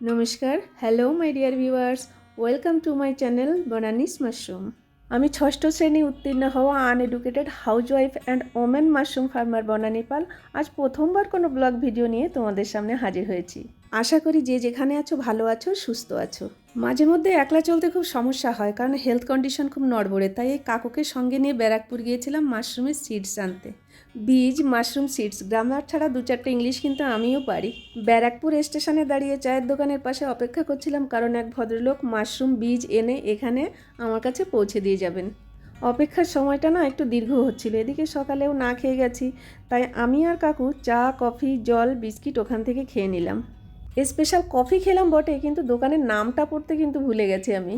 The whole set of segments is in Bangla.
নমস্কার hello my dear viewers welcome to my channel Banani's mushroom আমি ষষ্ঠ শ্রেণি উত্তীর্ণ হওয়া uneducated housewife and women mushroom farmer Banani Pal আজ প্রথমবার কোনো ব্লগ ভিডিও নিয়ে তোমাদের সামনে হাজির হয়েছি। আশা করি যে যেখানে আছো, ভালো আছো, সুস্থ আছো। মাঝে মধ্যে একলা চলতে খুব সমস্যা হয়, কারণ হেলথ কন্ডিশন খুব নড়বড়ে, তাই এই কাকুকে সঙ্গে নিয়ে ব্যারাকপুর গিয়েছিলাম মাশরুমের সিডস আনতে। বীজ মাশরুম সিডস গ্রামার ছাড়া দু চারটে ইংলিশ কিন্তু আমিও পারি। ব্যারাকপুর স্টেশনে দাঁড়িয়ে চায়ের দোকানের পাশে অপেক্ষা করছিলাম, কারণ এক ভদ্রলোক মাশরুম বীজ এনে এখানে আমার কাছে পৌঁছে দিয়ে যাবেন। অপেক্ষার সময়টা না একটু দীর্ঘ হচ্ছিল, এদিকে সকালেও না খেয়ে গেছি, তাই আমি আর কাকু চা, কফি, জল, বিস্কিট ওখান থেকে খেয়ে নিলাম। স্পেশাল কফি খেলাম বটে, কিন্তু দোকানের নামটা পড়তে কিন্তু ভুলে গেছি আমি।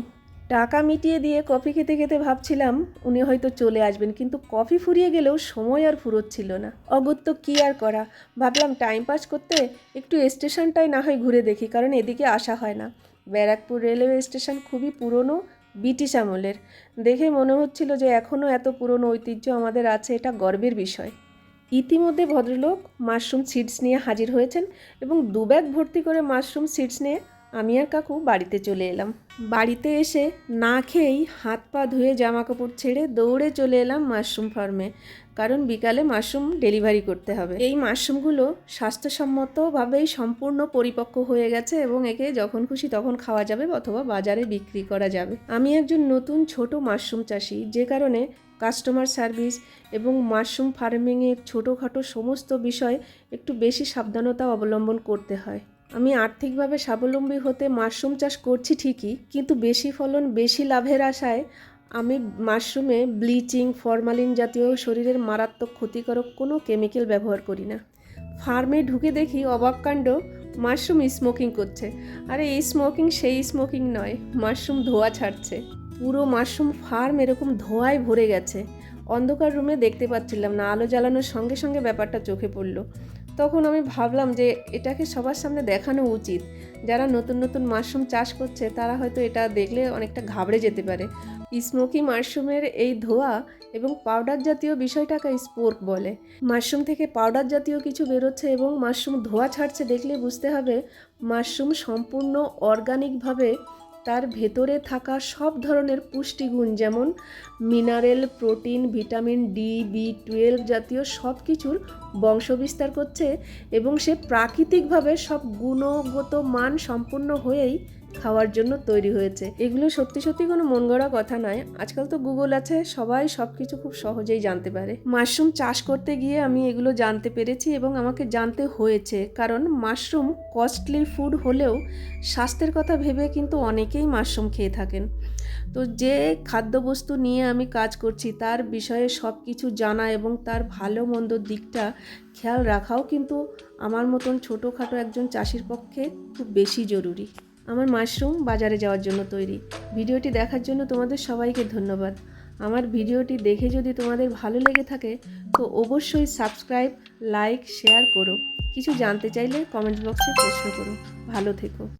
টাকা মিটিয়ে দিয়ে কফি খেতে খেতে ভাবছিলাম, উনি হয়তো চলে আসবেন, কিন্তু কফি ফুরিয়ে গেলেও সময় আর ফুরোচ্ছিল না। অগত্য কি আর করা? ভাবলাম টাইম পাস করতে একটু স্টেশনটাই না হয় ঘুরে দেখি, কারণ এদিকে আসা হয় না। ব্যারাকপুর রেলওয়ে স্টেশন খুবই পুরনো, ব্রিটিশ আমলের। দেখে মনে হচ্ছিল যে এখনও এত পুরনো ঐতিহ্য আমাদের আছে, এটা গর্বের বিষয়। ইতিমধ্যে ভদ্রলোক মাশরুম সিডস নিয়ে হাজির হয়েছেন এবং দু ব্যাগ ভর্তি করে মাশরুম সিডস নিয়ে আমি আর কাকু বাড়িতে চলে এলাম। বাড়িতে এসে না খেয়েই হাত পা ধুয়ে জামা কাপড় ছেড়ে দৌড়ে চলে এলাম মাশরুম ফার্মে, কারণ বিকালে মাশরুম ডেলিভারি করতে হবে। এই মাশরুমগুলো স্বাস্থ্যসম্মতভাবেই সম্পূর্ণ পরিপক্ক হয়ে গেছে এবং একে যখন খুশি তখন খাওয়া যাবে অথবা বাজারে বিক্রি করা যাবে। আমি একজন নতুন ছোট মাশরুম চাষি, যে কারণে কাস্টমার সার্ভিস এবং মাশরুম ফার্মিংয়ের ছোটোখাটো সমস্ত বিষয় একটু বেশি সাবধানতা অবলম্বন করতে হয়। আমি আর্থিকভাবে স্বাবলম্বী হতে মাশরুম চাষ করছি ঠিকই, কিন্তু বেশি ফলন, বেশি লাভের আশায় আমি মাশরুমে ব্লিচিং, ফরমালিন জাতীয় শরীরের মারাত্মক ক্ষতিকারক কোনো কেমিক্যাল ব্যবহার করি না। ফার্মে ঢুকে দেখি অবাক কাণ্ড, মাশরুম স্মোকিং করছে। আরে, এই স্মোকিং সেই স্মোকিং নয়, মাশরুম ধোয়া ছাড়ছে। পুরো মাশরুম ফার্ম এরকম ধোঁয়ায় ভরে গেছে। অন্ধকার রুমে দেখতে পাচ্ছিলাম না, আলো জ্বালানোর সঙ্গে সঙ্গে ব্যাপারটা চোখে পড়ল। তখন আমি ভাবলাম যে এটাকে সবার সামনে দেখানো উচিত। যারা নতুন নতুন মাশরুম চাষ করছে, তারা হয়তো এটা দেখলে অনেকটা ঘাবড়ে যেতে পারে। স্মোকি মাশরুমের এই ধোয়া এবং পাউডার জাতীয় বিষয়টাকে স্পোর্ক বলে। মাশরুম থেকে পাউডার জাতীয় কিছু বেরোচ্ছে এবং মাশরুম ধোয়া ছাড়ছে দেখলে বুঝতে হবে মাশরুম সম্পূর্ণ অর্গানিকভাবে তার ভেতরে থাকা সব ধরনের পুষ্টিগুণ যেমন mineral, protein, vitamin D, B twelve জাতীয় সব কিছুর বংশবিস্তার করছে এবং সে প্রাকৃতিকভাবে সব গুণগত মান সম্পূর্ণ হয়েই খাওয়ার জন্য তৈরি হয়েছে। এগুলো সত্যি সত্যি কোনো মন গড়া কথা নয়। আজকাল তো গুগল আছে, সবাই সব কিছু খুব সহজেই জানতে পারে। মাশরুম চাষ করতে গিয়ে আমি এগুলো জানতে পেরেছি এবং আমাকে জানতে হয়েছে, কারণ মাশরুম কস্টলি ফুড হলেও স্বাস্থ্যের কথা ভেবে কিন্তু অনেকেই মাশরুম খেয়ে থাকেন। তো যে খাদ্যবস্তু নিয়ে আমি কাজ করছি, তার বিষয়ে সব কিছু জানা এবং তার ভালো মন্দ দিকটা খেয়াল রাখাও কিন্তু আমার মতন ছোটোখাটো একজন চাষির পক্ষে খুব বেশি জরুরি। আমার মাশরুম বাজারে যাওয়ার জন্য তৈরি। ভিডিওটি দেখার জন্য তোমাদের সবাইকে ধন্যবাদ। আমার ভিডিওটি দেখে যদি তোমাদের ভালো লেগে থাকে, তো অবশ্যই সাবস্ক্রাইব, লাইক, শেয়ার করো। কিছু জানতে চাইলে কমেন্ট বক্সে প্রশ্ন করো। ভালো থেকো।